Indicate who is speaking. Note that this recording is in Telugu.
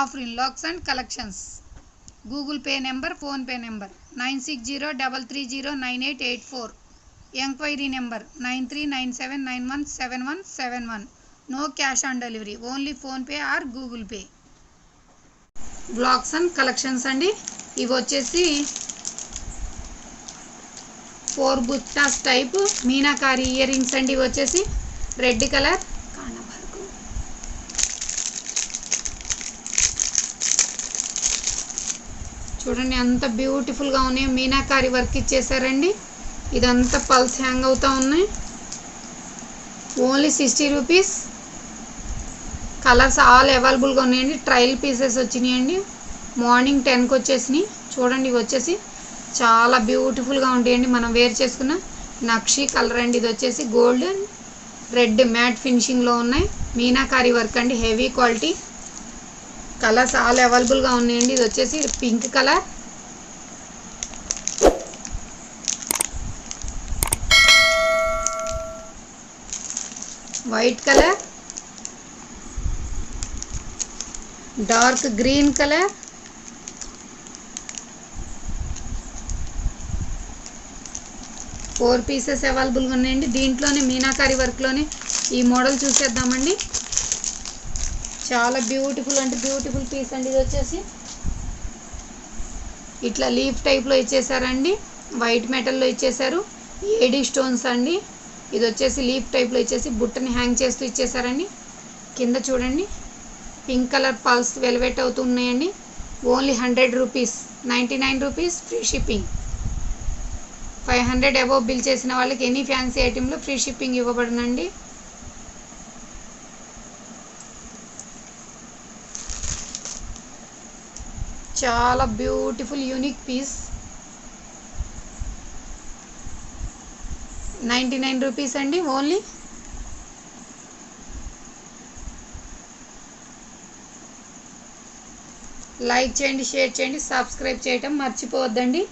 Speaker 1: Afrin lakhs and collections. Google Pay number PhonePe number nine six zero double three zero nine eight eight four. Enquiry number nine three nine seven nine one seven one seven one. No cash on delivery only PhonePe or Google Pay. Blocks and collections అండి. ఇవి వచ్చేసి ఫోర్ బుట్టాస్ టైప్ మీనాకారి ఇయర్ రింగ్స్ అండి ఇవి వచ్చేసి. రెడ్ కలర్ చూడండి ఎంత బ్యూటిఫుల్గా ఉన్నాయి. మీనాకారి వర్క్ ఇచ్చేసారండి. ఇదంతా పల్స్ హ్యాంగ్ అవుతూ ఉన్నాయి. Only sixty rupees colours all అవైలబుల్గా ఉన్నాయండి. ట్రయల్ పీసెస్ వచ్చినాయండి. మార్నింగ్ టెన్కి వచ్చేసినాయి. చూడండి ఇవి వచ్చేసి చాలా బ్యూటిఫుల్గా ఉంటాయండి. మనం వేర్ చేసుకున్న నక్షి కలర్ అండి. ఇది వచ్చేసి గోల్డ్ రెడ్ మ్యాట్ ఫినిషింగ్లో ఉన్నాయి. మీనాకారి వర్క్ అండి. హెవీ క్వాలిటీ కలర్స్ ఆల్ అవైలబుల్గా ఉన్నాయండి. ఇది వచ్చేసి pink colour. White colour. Dark green colour. Four pieces అవైలబుల్గా ఉన్నాయండి. దీంట్లోనే మీనాకారి వర్క్లోనే ఈ మోడల్ చూసేద్దామండి. చాలా బ్యూటిఫుల్ అంటే బ్యూటిఫుల్ పీస్ అండి ఇది వచ్చేసి. ఇట్లా లీఫ్ టైప్లో ఇచ్చేసారండి. వైట్ మెటల్లో ఇచ్చేసారు. ఏడీ స్టోన్స్ అండి. ఇది వచ్చేసి లీఫ్ టైప్లో ఇచ్చేసి బుట్టని హ్యాంగ్ చేస్తూ ఇచ్చేసారండి. కింద చూడండి. పింక్ కలర్ పల్స్ వెల్వెట్ అవుతున్నాయండి only hundred rupees ninety nine rupees free shipping five hundred above bill చేసిన వాళ్ళకి ఎనీ ఫ్యాన్సీ ఐటెంలో ఫ్రీ షిప్పింగ్ ఇవ్వబడనండి. చాలా beautiful unique piece ninety nine rupees అండి ఓన్లీ లైక్ చేయండి షేర్ చేయండి సబ్స్క్రైబ్ చేయటం మర్చిపోవద్దండి.